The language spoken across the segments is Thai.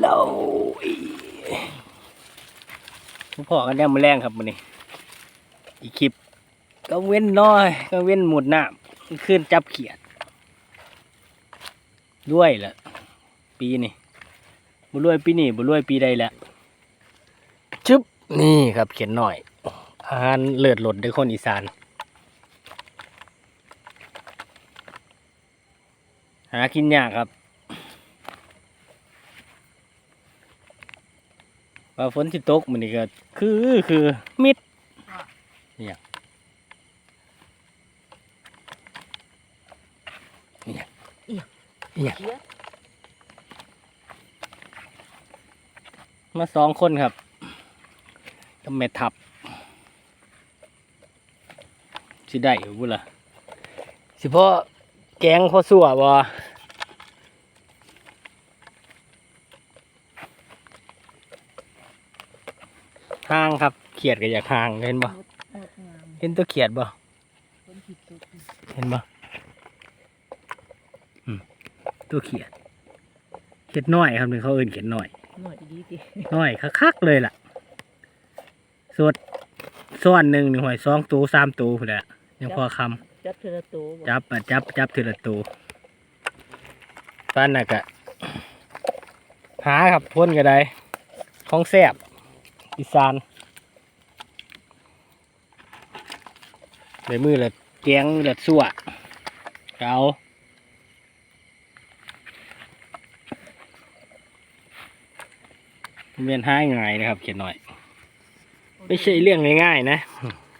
โลยพ่อกันแน่มาแรงครับมันนี่อีกคลิปก็เว้นน้อยก็เว้นหมดน้ำขึ้นจับเขียด ด้วยแหละปีนี่บุรวยปีนี่บุรวยปีใดแหละจึ๊บนี่ครับเขียนหน่อยอาหารเลือดหลดด้วยคนอีสานหากินยากครับ ว่าฝนที่ตกมันนี่ก็คือคือมิดเนี่ยเนี่ยเนี่ยมาสองคนครับกับแม่ทับสิได้อยู่บุล่ะสิพ่อแกงพ่อสัวบ่ ห่างครับ เขียดก็อยากห่างเห็นบ่หมดหมดงามเห็นตัวเขียดบ่คนผิดสุดเห็นบ่อืมตัวเขียดเขียดน้อยครับนี่เขาเอิ้นเขียดน้อยหน่อยดีดิน้อยคักๆเลยล่ะสดส่วนหนึ่งนี่หอยสองตัวสามตัวพุ่นแหละยังพอคจับเทละตัวบ่ำจับอะจับจับทีละตัวป้านน่ะกะหาครับพ่นก็ได้ของแซบ อีสานในมือละแกงละสั่วเกเอาเวียนห้าง่ายนะครับ เขียนหน่อย ไม่ใช่เรื่องง่ายๆนะ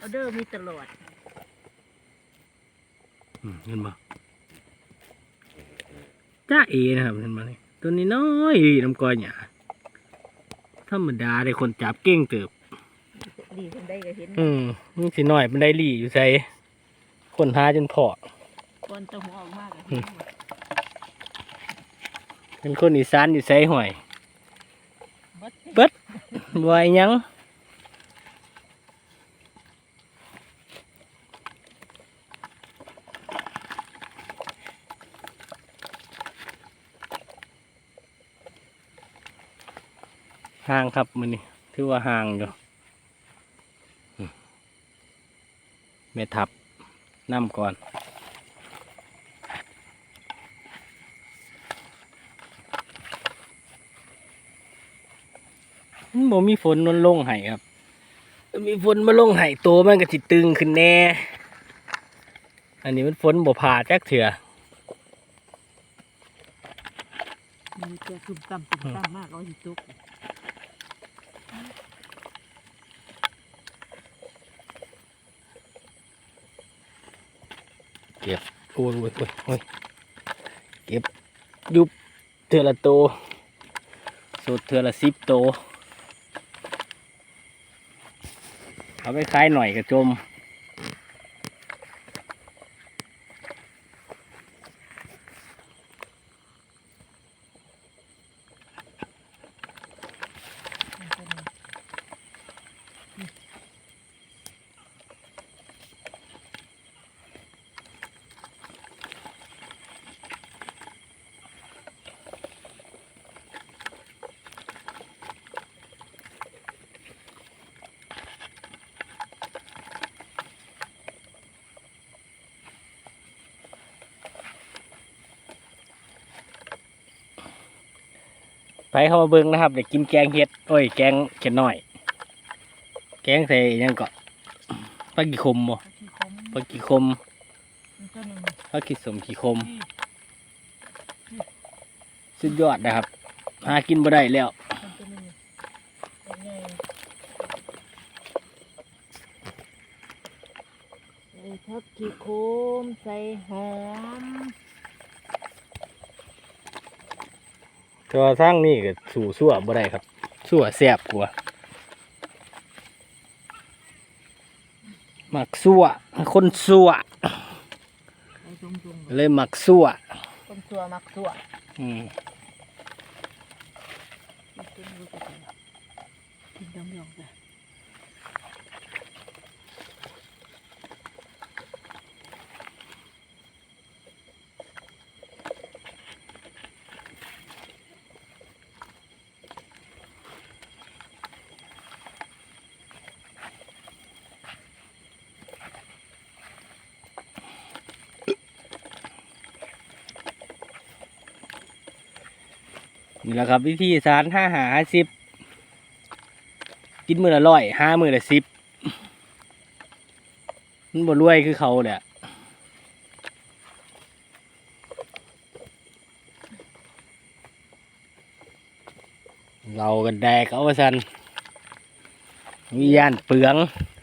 ออเดอร์มีตลอดอืมเห็นบ่จ้าเอนะครับเห็นบ่นี่ตัวนี้น้อยดีน้ำกอยหยา ธรรมดาได้คนจับเก่งเติบดีคนได้ก็เห็นอืมนี่สิน้อยมันได้ลี่อยู่ใส่คนหาจนพอก่อนจะหัวออกมากก็เห็นหมดเป็นคนอีสานอยู่ใส่หอยเบิดบอยยัง ห่างครับมันนี่ถือว่าห่างอยู่อืมเมทับน้ำก่อนมันบ่มีฝนมันลงไห้ครับ มีฝนมาลงไห้โตวมันก็สิตึงขึ้นแน่ อันนี้มันฝนบ่ผ่าจักเถื่อมีแต่ตุ่มต่ำตุ่มต่ำมากเอาอยู่ตุก ก็บโอ้ยโอ้ยโอ้ยโอ้ยเก็บยุบเทือละโตสุดเทือละสิบโตเอาไปคล้ายหน่อยกระจม ไปเข้ามาเบิ่งนะครับเดี๋ยวกินแกงเห็ดโอ้ยแกงเข็ดหน่อย แกงใส่หยังก็ปลากี่คมบ่เอาขี้คมปลากี่คมมันก็หนึ่งปลากี่สมกี่คม สุดยอดนะครับ หากินบ่ได้แล้วมันก็หนึ่งเป็นไงใส่ทับขี้โคมใส่หอม แตัวาทั้งนี่ก็สู่สั่วบ่ได้ครับ สั่วแซ่บกว่าหมักสั่วคนสั่วใส่จุ่มๆเลยหมักสั่วต้มตัวมักตัวอืมกินดูกันกินดำยองจ้ะนี่ แหละครับวิธีสารห้าหาสิบกินมือละร้อยห้ามือละสิบมันบ่รวยคือเขาแหละเรากันแดกเอาว่าสันวิญญาณเปลือง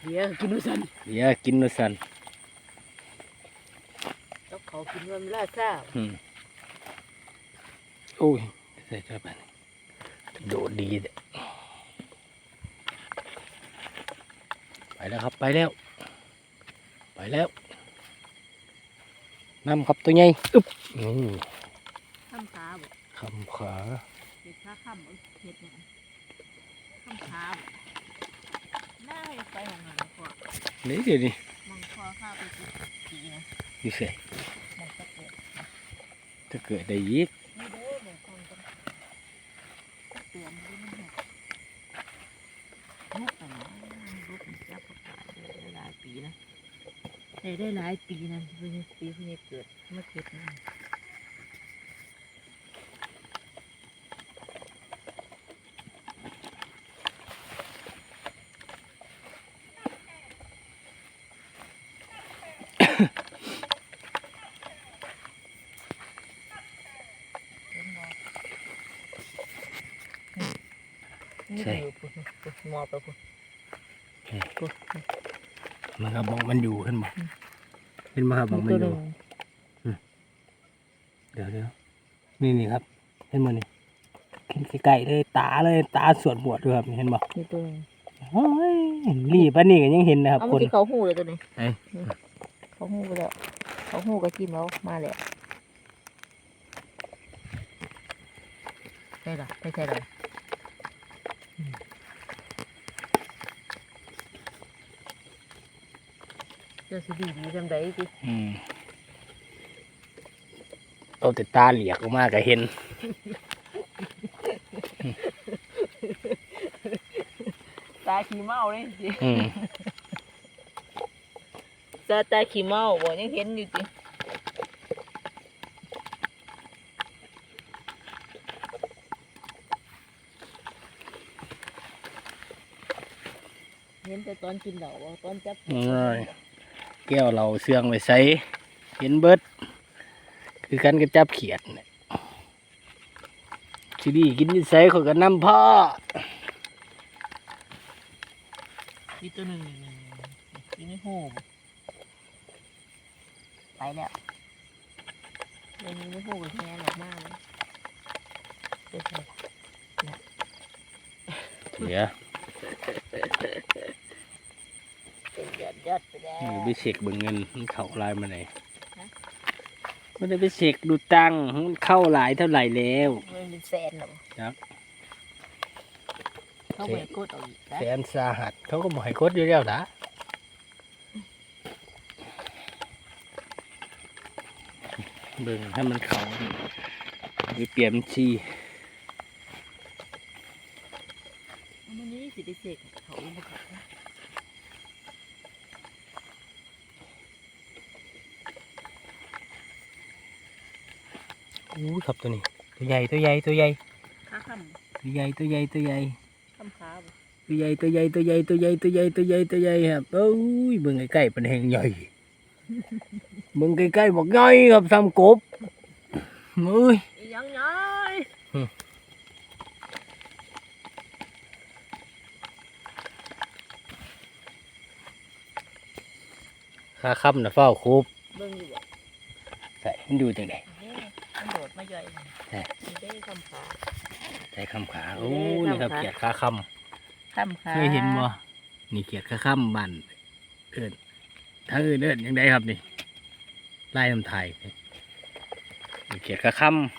เดี๋ยวกินดูสันเดี๋ยวกินว่าสันต้องเขากินวันเวลาทราบอืมโอ้ย ใส่เข้าไปโดดดีเด้ไปแล้วครับ ไปแล้ว ไปแล้วนำครับตัวใหญ่อึ๊บนี่ข้ามขาบ่คำขาเห็ดขาข้ามเอ้ยเห็ดเนี่ยข้ามขาบ่น่าให้ไปของงานก่อนนี่เดี๋ยวนี้มังคอข้าวไปกินปีนะนี่เสยมันจะเกิดถ้าเกิดได้ยิก นี่เด้อหมูคนกันเตือนดูมันหกนุกแต่นะลูกมันจับประกาศได้หลายปีนะได้ได้หลายปีนะเพิ่งปีเพิ่งเกิดเมื่อเกิดนะนี่เดี๋ยวปุ๊บปุ๊บมอไปปุ๊บปุ๊บมันครับบอกมันอยู่ขึ้นบ่ เห็นไหมครับบอกมันตัวอหยู่นึ่งเดี๋ยวเดี๋ยวนี่นี่ครับ เห็นมันนี่ขึ้นไกลๆเลยตาเลยตาสวดบวชด้วยครับเห็นบ่นี่ตัวหนึ่งโอ้ยรีบปานนี่ก็ยังเห็นนะครับเอาคเมื่อนกี้เขาหูเลยตัวนี้เอ้ยเขาหูไปแล้วเขาหูก็จิ้มแล้วมาแล้วใช่หรอไม่ใช่หรอ จ้าสิดีดีจำได้ดิอืมเอาแต่ตาเหลียกออกมาก็เห็น ตาขี้เมาเลยสิอืมตาตาขี้เมาบ่ยังเห็นอยู่จิเห็นแต่ตอนกินเหล้าบ่ตอนจับอืม แก้วเราเสื่องไว้ใส่เห็นเบิด คือกันกับจับเขียดเนี่ยสิดีกินนิสัยเขาก็น้ำพ่อมีตัวหนึ่งมีไม่หูไปแล้วเดี๋ยวนี้ไม่หูกับแง่หรอกมากเลยเดี๋ยวเสีย เป็นยอดยอดไปแล้วมือไปเช็คเบิ่งเงินมันเข้าลายมาไหนไม่ได้ไปเช็คดูตังค์มันเข้าหลายเท่าไหร่แล้ว มันเป็นแสนหรอครับ เขาไปกดเอาอีกนะแสนสาหัสเขาก็บอกให้กดอยู่แล้วนะเบิ่งให้มันเข้าไปเปลี่ยนบัญชีมันนี่สิได้เสกเขาบ่เขา อู้ครับตัวนี้ ตัวใหญ่ตัวใหญ่ตัวใหญ่ขาคตัวใหญ่ตัวใหญ่ตัวใหญ่ำคำขาบ่ตัวใหญ่ตัวใหญ่ตัวใหญ่ตัวใหญ่ตัวใหญ่ตัวใหญ่ตัวใหญ่ครับโอ้ยเบิ่งใกล้ๆเป็นแหงใหญ่เบิ่งใกล้ๆบอกใหญ่ครับซ้ำกบเอ้ยอีหยังน้อยขาค่ำนะเฝ้าคุบเบิ่งอยู่บ่ใส่มันอยู่จังได เด้มันโดดมาย่อยมัน ใช่ มันได้คำขา ใส่คำขาเอ้โอ้ยนี่ครับคำขาเขียดขาค่คำขาำเคยเห็นบ่นี่เขียดขาค่ำบ้านเอิ้นถ้าเอิ้นเอิ้นยังไงครับนี่ไล่น้ำไทยนี่เขียดขาค่ำ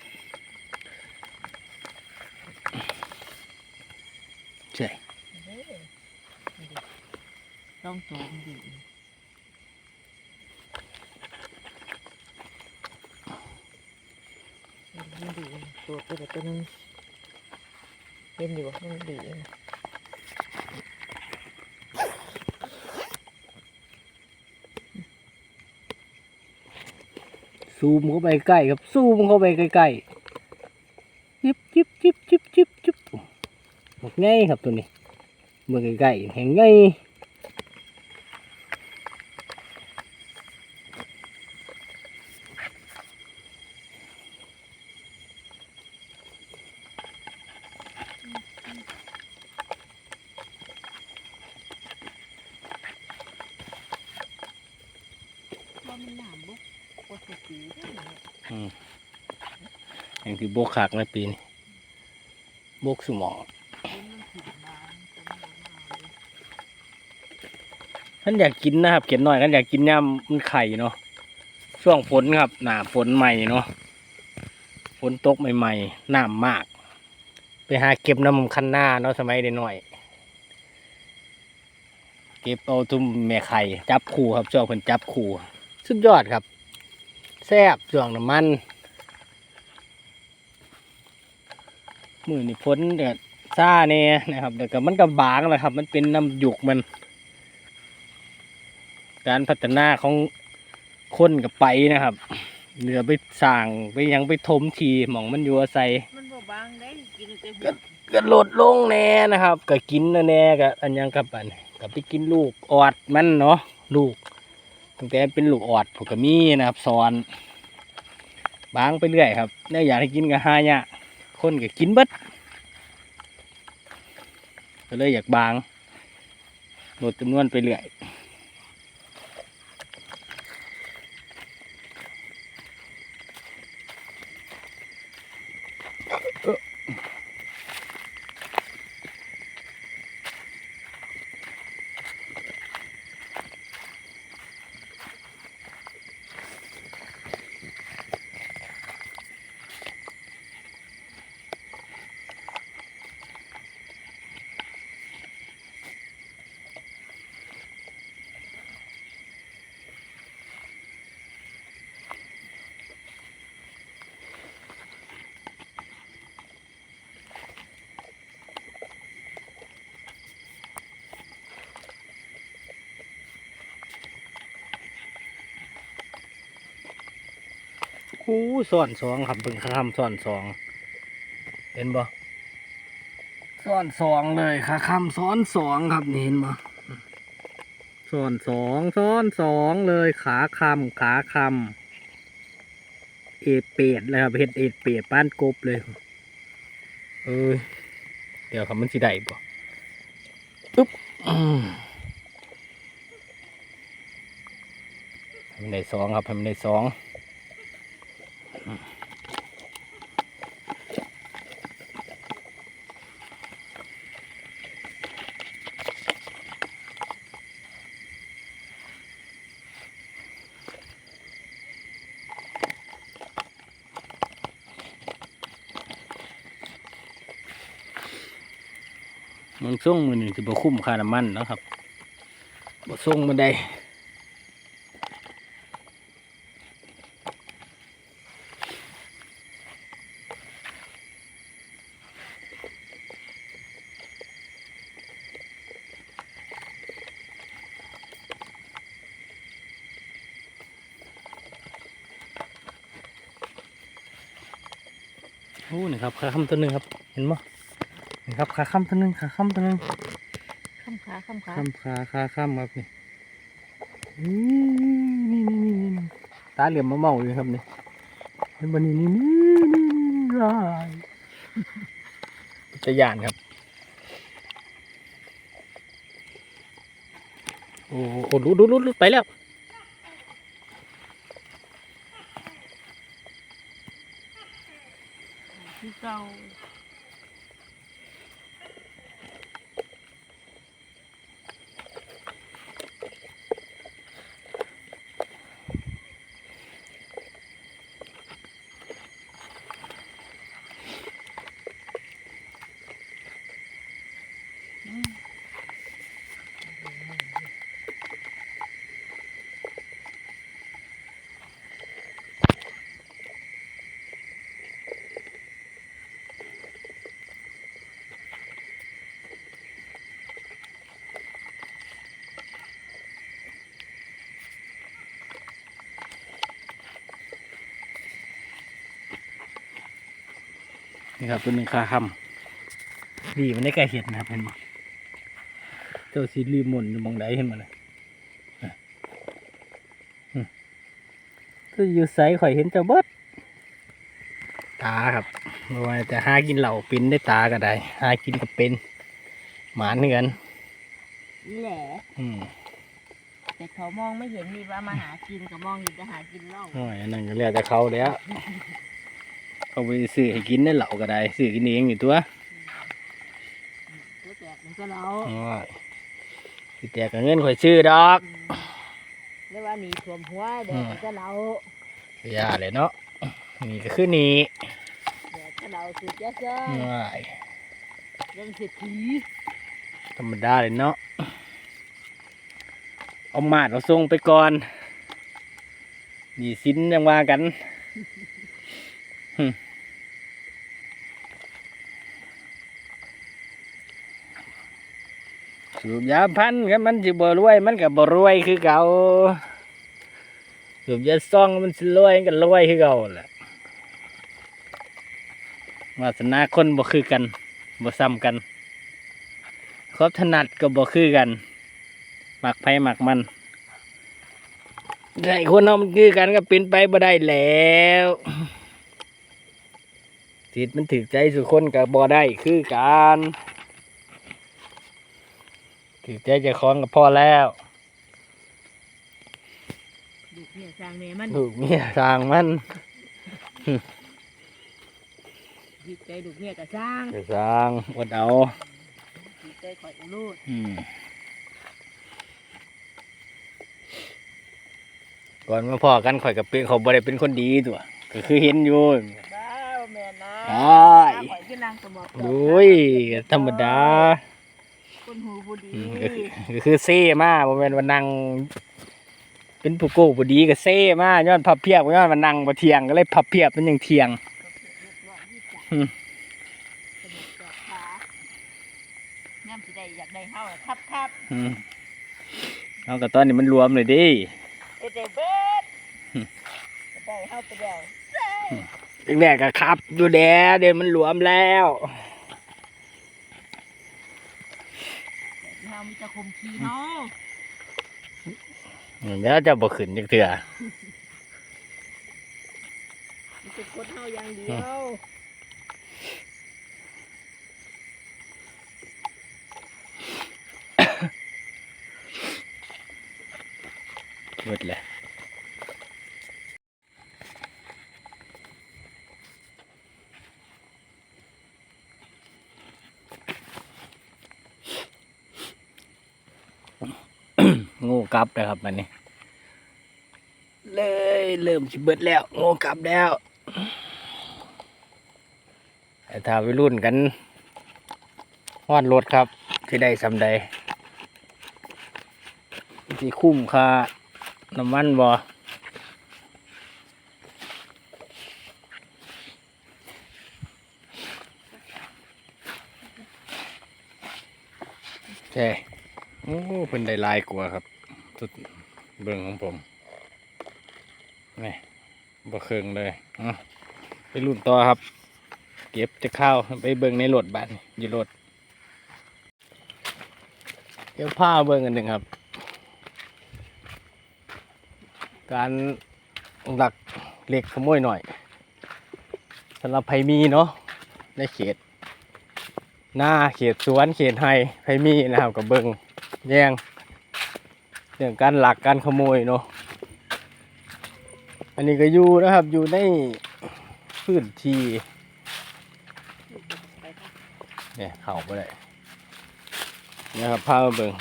ใช่เด้นี่ดิต้องโจมดีมันดีตัวไปแต่ตัวหนึง เห็นอยู่ว่ามันดีเองซูมเข้าไปใกล้ครับ ซูมเข้าไปใกล้ๆจิบจิบจิบจิบจิบจิบหมกง่ายครับตัวนี้เมื่อใกล้ๆแห่งง่ นหนามบุกปกติเด้อเนี่ยแห่งที่โบกขากในปีนี้โบกสมองเป็นมันผิดบางจนบ่มาเลยท่านอยากกินนะครับ เขียนหน่อยท่านอยากกินย่ำมันไข่เนาะช่วงฝนครับ หนาฝนใหม่เนาะฝนตกใหม่ๆน้ำมาก ไปหาเก็บน้ำคันหน้าเนาะสมัยเด็กน้อย เก็บเอาตุ้มแม่ไข่จับคู่ครับช่วงเพิ่นจับคู่ สุดยอดครับ แซ่บช่วงน้ำมัน มือนี่พ้นเดือดซ่าเน่นะครับเดี๋ยวก็มันก็บางแหละครับ มันเป็นน้ำหยุกมัน การพัฒนาของคนกับไปนะครับเหลือไปสร้างไปหยังไปถมทีหมองมันอยู่อาศัยมันบ่บางได้กินแต่ก็ก็ลดลงแน่นะครับก็กินแน่ก็อันยังกับอันก็ไปกินลูกออดมันเนาะลูก ตั้งแต่เป็นลูกออดผมก็มีนะครับสอนบางไปเรื่อยครับเนี่ยอยากให้กินกับหายะคนก็กินเบิดก็เลยอยากบางลดจำนวนไปเรื่อย อู้ซ่อนสองครับเพิ่งคำซ่อนสองเห็นบ่ซ่อนสองเลยค่ะคำซ้อนสองครับเห็นบ่ซ่อนสองซ้อนสองเลยขาคำขาคำเอ็ดเป็ดเลยครับเห็ดเอ็ดเป็ดป้านกบเลยเอ้ยเดี๋ยวครับมันสิได้บ่อึ๊บอืมในได้สองครับให้มันได้สอง มันส่งมือหนึ่งจะบ่คุ้มค่าน้ำมันนะครับบ่ส่งมาได้โอ้นี่ครับขาคำตัวหนึ่งครับ เห็นบ่ นี่ครับขาคำตัวหนึ่งขาคำตัวหนึ่งข้ามขาข้ามขาข้ามขาขาข้ามครับนี่นี่นี่นี่นี่นี่ตาเหลี่ยมมะเมาเลยครับนี่เห็นบนนี่นี่นี่นี่นี่ลายจะยานครับ โอ้โหรุดรุดรุดรุดไปแล้ว นี่ครับตัวหนึ่งคาคำดีมันได้แก่เห็ดนะครับเห็นไหมเจ้าสีรีมุนอยู่มองใดเห็นไหมเลยอะอืมก็อยู่ใสข่อยเห็นเจ้าเบิดตาครับบ่ว่าจะหากินเหล่าเป็นได้ตาก็ได้หากินก็เป็น หมาเนือนนี่แหละอืมแต่เขามองไม่เห็นมีว่ามาหากินก็มองเห็นจะหากินเหล่าอ้ยอันนั่นก็แล้วแต่เขาแล้ว เขาไปซื้อให้กินได้เหล่าก็ได้ซื้อกินเองอยู่ตัวตัวแตกมันก็เราโอ้ยสิแต่กับเงินข่อยซื้อดอกเรียกว่าหนีสวมหัวแดดมันก็เราอย่าเลยเนาะนี่ก็คือนี่แดดก็เราสุดยอดเจ้าว้ายยังเศรษฐีธรรมดาเลยเนาะเอามาดเอาทรงไปก่อนนี่สินยังว่ากัน สูบยาพันกันมันสิบ่รวย มันก็บ่รวยคือเก่าสูบยาซ่องมันสิรวยมันก็รวยคือเก่าแหละวาสนาคนบ่คือกันบ่ซ้ำกันครบถนัดก็บ่คือกันหมักไผหมักมันได้คนเอามันคือกันก็เป็นไปบ่ได้แล้วจิตมันถึกใจสุคนก็บ่ได้คือกัน ถึกใจเจะคล้าของก็พอแล้วดูกเนี่ยสร้างเมมันลูกเมียสร้างมันดีใจดูกเนี่ยก็สร้างจะสร้างอดเอาดีใจข่อยอุลูดอืมก่อนมาพอกันข่อยกับเป็นเขาบ่ได้เป็นคนดีตัวก็คือเห็นอยู่บ้าวแม่นะอ้ายข่อยขึ้นนางสมองโอ้ยธรรมดา คนหูบุดีอืมก็คือก็คือเซ่มาบ่แม่นว่านั่งเป็นผู้โก้ผู้ดีก็เซ่มาย้อนพับเพียบย้อนว่านั่งบ่เที่ยงก็เลยพับเพียบมันยังเที่ยง อืม สนุกจอดขาย่ำสิได้อยากได้เฮาน่ะครับครับอืมเอาก็ตอนนี้มันรวมเลยดิเอ็ดเดเบิดอืมได้เฮาไปแล้วแรกๆก็ครับ ดูแดเดี๋ยวมันรวมแล้ว แต่ที่เฮา มีแต่คมขี้เนาะแล้วจะบ่ขึ้นจักเทื่อมีแต่คนเฮาอย่างเดียวหมดเลยงู กลับเลยครับมันนี้เลยเริ่มสิเบิดแล้วงูกลับแล้วแต่ถ้าไปรุ่นกันฮอดรถครับที่ได้สำใดที่คุ้มค่าน้ำมันบ่ใช่โอ้เป็นได้หลายกว่าครับ สุดเบิ่งของผมนี่บ่เคืองเลยอะไปรุ่นต่อครับ เก็บจะเข้าวไปเบิ่งในรถบัดนี้อยู่รถเดี๋ยวผ้าเบิ่งกันหนึ่งครับ การหลักเหล็กขโมยหน่อยสำหรับไผมีเนาะในเขต หน้าเขตสวนเขตไฮไผมีนะครับกับเบิงแยง เรื่องการหลักการขโมยเนาะอันนี้ก็อยู่นะครับอยู่ในพื้นที่เนี่ยเข้าไปได้นะครับพามาเบิง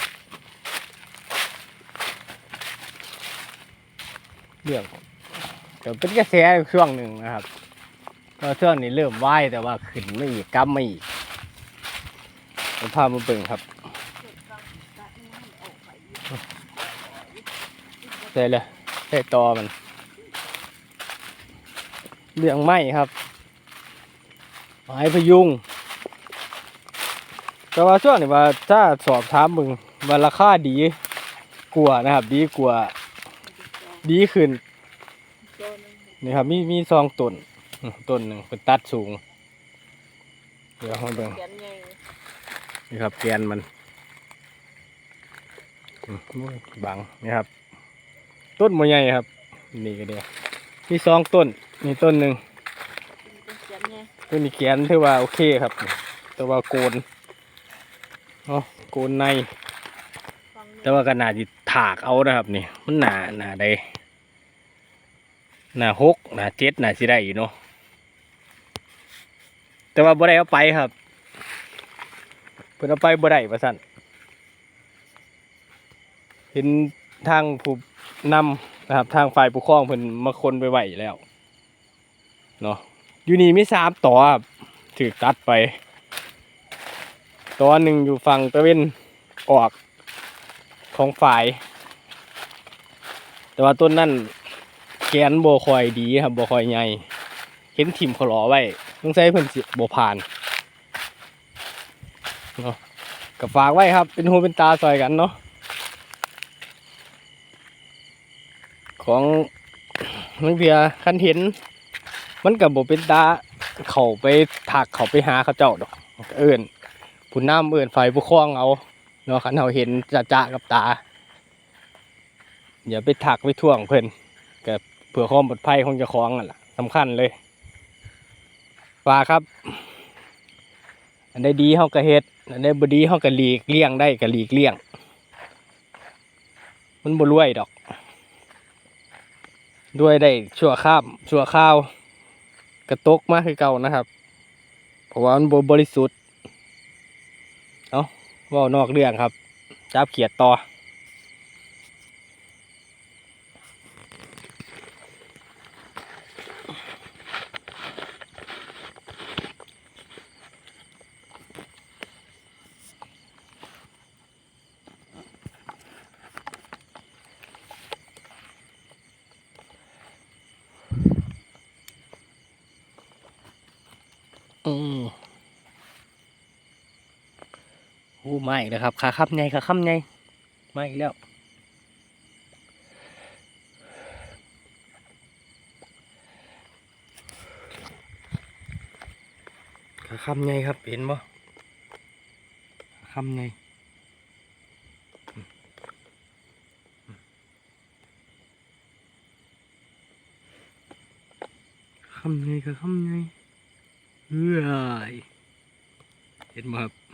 เรื่องเดี๋ยวเป็นกระแสช่วงหนึ่งนะครับก็ช่วงนี้เริ่มไหวแต่ว่าขึ้นไม่อีกกำไม่อีกเดี๋ยวพามาเบิงครับ ใช่เลยใช่ตอมันเรื่องไม้ครับไม้พยุงแต่ว่าช่วงนี้ว่าถ้าสอบถามมึงว่าราคาดีกว่านะครับ ดีกว่าดีขึ้นนี่ครับมีมีซองต้นต้นหนึ่งเป็นตัดสูง เดี๋ยวห้องเบิ่งเขียนไงนี่ครับแกนมันบังนี่ครับ ต้นมใหญ่ครับ นี่ก็เดียวมีสองต้นมีต้นหนึ่งเขียนไงต้นนี้แกนถือว่าโอเคครับแต่ว่าโกนเนาะโกนใน แต่ว่าก็น่าจะถากเอานะครับนี่มันหนาหนาใดหนาหกหนาเจ็ดหนาสิได้อยู่เนาะแต่ว่าบ่ได้เอาไปครับเพิ่นเอาไปบ่ได้ประสันเห็นทางผู้ นำนะครับทางฝ่ายปกครองเพิ่นมาคนไปไหวแล้วเนาะอยู่นี่มีสามต่อครับถือตัดไปต่อหนึ่งอยู่ฝั่งตะเวนออกของฝ่าย แต่ว่าต้นนั่นแกนโบคอยดีครับโบคอยใหญ่เห็นถิ่มเขาหลอไว้ต้องใช้เพิ่นสิโบผ่านเนาะกับฝากไว้ครับ เป็นหูเป็นตาซอยกันเนาะ ของนักเพียคันเห็น มันกับโบเป็นตาเขาไปถักเขาไปหาเขาเจ้าดอกเอิญผู้น้ำเอิญไฟผู้คล้องเอาเนาะคันเราเห็นจะจะกับตาอย่าไปถักไปท่วงเพิ่นกับเผื่อความปลอดภัยของเจ้าของนั่นแหละสำคัญเลยฝากครับ อันใดดีเฮาก็เฮ็ดอันใดบดีเฮาก็หลีกเลี่ยงได้ก็หลีกเลี่ยง มันบ่รวยดอก ด้วยได้ชั่วข้ามชั่วข้าว กระตกมากคือเก่านะครับเพราะว่ามันบริสุทธิ์เว่านอกเรื่องครับจับเขียดต่อม โอ้ไม่แล้วครับขาคับไงขาคับไงไม่อีกแล้วขาคับไงครับเห็นบ่ขาคับไงคำไงขาคำไงเฮ้ยเห็นบ่ครับ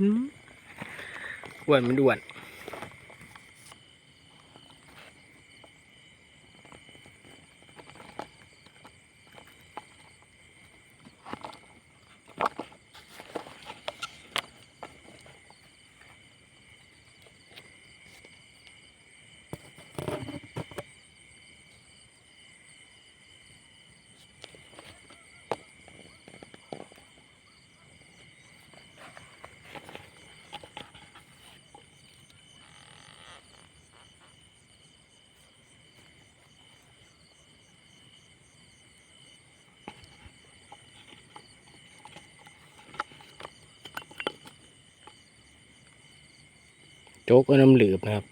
อ้วนมันด้วน โจ๊กเอาน้ำเหลือบนะครับ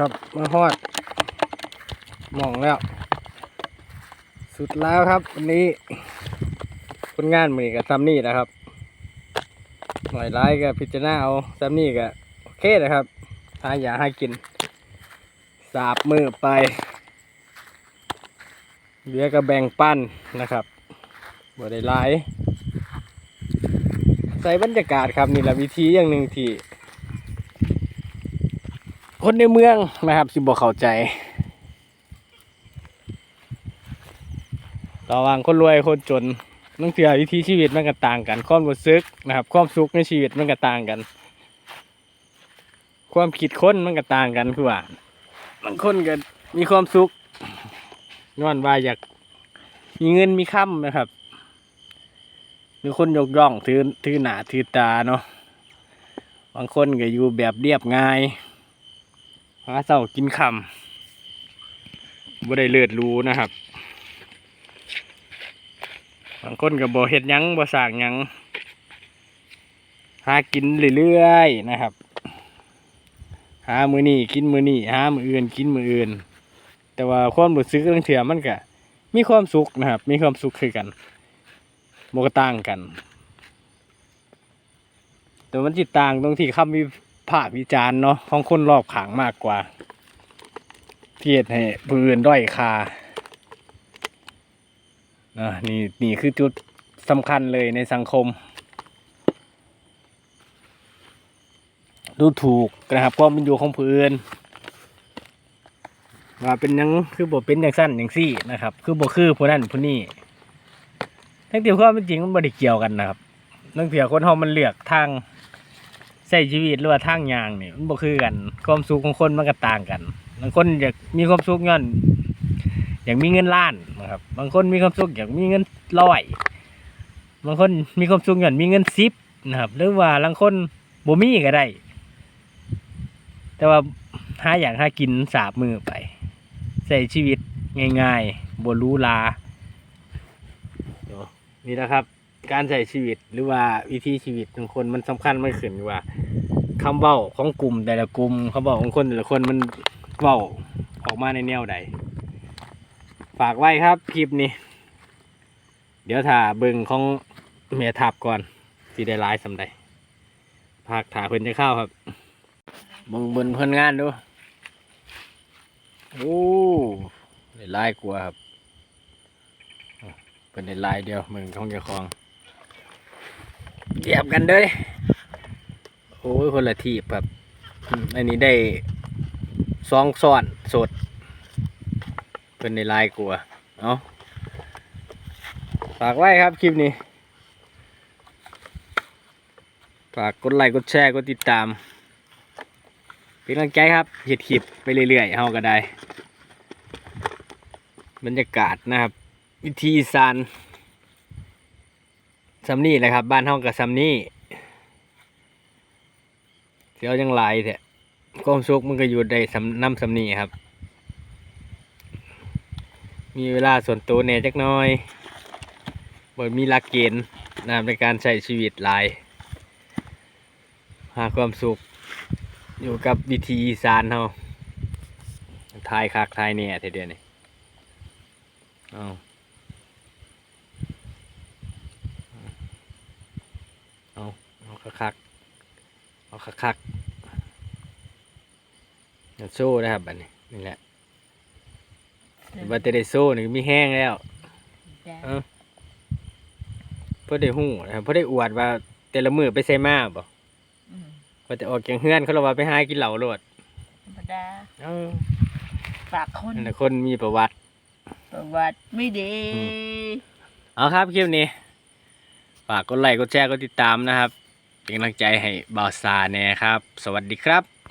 ครับมาฮอดมองแล้ว สุดแล้วครับวันนี้ผลงานมือกับซัมนี่นะครับหน่อยร้ายกับพิจารณาเอาซัมนี่กับโอเคนะครับหาอย่าให้กิน สาบมือไปเหลือก็แบ่งปั้นนะครับบ่ได้ร้าย ใส่บรรยากาศครับนี่แหละวิธีอย่างหนึ่งที่ คนในเมืองนะครับสิบอกเข้าใจระหว่างคนรวยคนจนนั่นคือวิธีชีวิตมันก็ต่างกัน ความรู้สึกนะครับ ความสุขในชีวิตมันก็ต่างกัน ความคิดค้นมันก็ต่างกันคือว่าบางคนก็มีความสุขย้อนว่าอยากมีเงินมีค่ำนะครับมีคนยกย่องถือถือหนาถือตาเนาะบางคนก็อยู่แบบเรียบง่าย หาเช้ากินคำบ่ได้เลือดรู้นะครับบางคนก็บ่เฮ็ดยังบ่สร้างยังหากินเรื่อยๆนะครับ หามือนี่กินมือนี่หามืออื่นกินมืออื่น แต่ว่าความรู้สึกเรื่องเถื่อมันก็มีความสุขนะครับ มีความสุขคือกันโมกต่างกัน แต่มันจิตต่างตรงที่คำ วิพวิจารณ์เนาะของคนรอบข้างมากกว่าเที่เฮ็ดให้ผู้อื่นด้อยค่าอ่านี่นี่คือจุดสำคัญเลยในสังคม ดูถูกนะครับความเป็นอยู่ของผู้อื่นว่าเป็นยังคือบ่เป็นอย่างสั้นอย่างซี่นะครับ คือบ่คือผู้นั้นผู้นี้ทั้งที่ความเป็นจริงมันบ่ได้เกี่ยวกันนะครับทั้งที่คนเฮามันเลือกทาง ใช้ชีวิตหรือว่าทางยางนี่มันบ่คือกัน ความสุขของคนมันก็ต่างกันบางคนอยากมีความสุขย้อนอยากมีเงินล้านนะครับ บางคนมีความสุขอยากมีเงินร้อยบางคนมีความสุขย้อนมีเงินสิบนะครับ หรือว่าบางคนบ่มีก็ได้แต่ว่าหาอย่างหากินสาบมือไปใส่ชีวิตง่ายๆบหรูหลานี่นะครับ การใช้ชีวิตหรือว่าวิธีชีวิตของคนมันสำคัญไม่ขึ้นว่าคำเว้าของกลุ่มแต่ละกลุ่มคำเว้าของคนแต่ละคนมันเว้าออกมาในแนวใด ฝากไว้ครับคลิปนี้ เดี๋ยวถ่าเบิงของเมียทับก่อนสีได้ร้ายสำใดภาคถ่าเพิ่นจะเข้าครับบงบนเพิ่นงานดู โอ้ได้ลายกลัวครับเป็นได้ลายเดียวเมืองของเจ้าของ เทียบกันเด้ยโอ้ยคนละทีแบบอันนี้ได้สองซ้อนสด เป็นได้ลายกลัวเอาฝากไว้ครับคลิปนี้ ฝากกดไลค์กดแชร์กดติดตามเป็นกำลังใจครับเห็ดคลิปไปเรื่อยๆเฮาก็ได้ บรรยากาศนะครับ วิธีอีสาน ซัมนี่แหละครับ บ้านเฮากับซัมนี่เสียวยังหลายแท้ความสุขมันก็อยู่ในสำน้ำซัมนี่ครับ มีเวลาส่วนตัวแหน่ยจักน้อยบ่มีหลักเกณฑ์นะในการใช้ชีวิตหลาย หาความสุข อยู่กับวิธีอีสานเฮาทายคักทายเนี่ยเทเดียวนี่เอาเอาเอาคักคักๆ เอาคักคักๆเอาโซ่นะครับอันนี้นี่แหละบัตเตอร์โซ่นี่มีแห้งแล้วจ้ะเออเพื่อได้หู้นะครับเพื่อได้อวดว่าแต่ละมือไปใส่มาบ่อืมว่าแต่ออกจากเฮือนเขาเราว่าไปหากินเหล้าโลดธรรมดาเออฝากคนนั่นน่ะคนมีประวัติ ประวัติไม่ดีอืเอาครับคลิปนี้ ฝากกดไลค์กดแชร์กดติดตามนะครับ เป็นกำลังใจให้บ่าวซาแน่ครับ สวัสดีครับ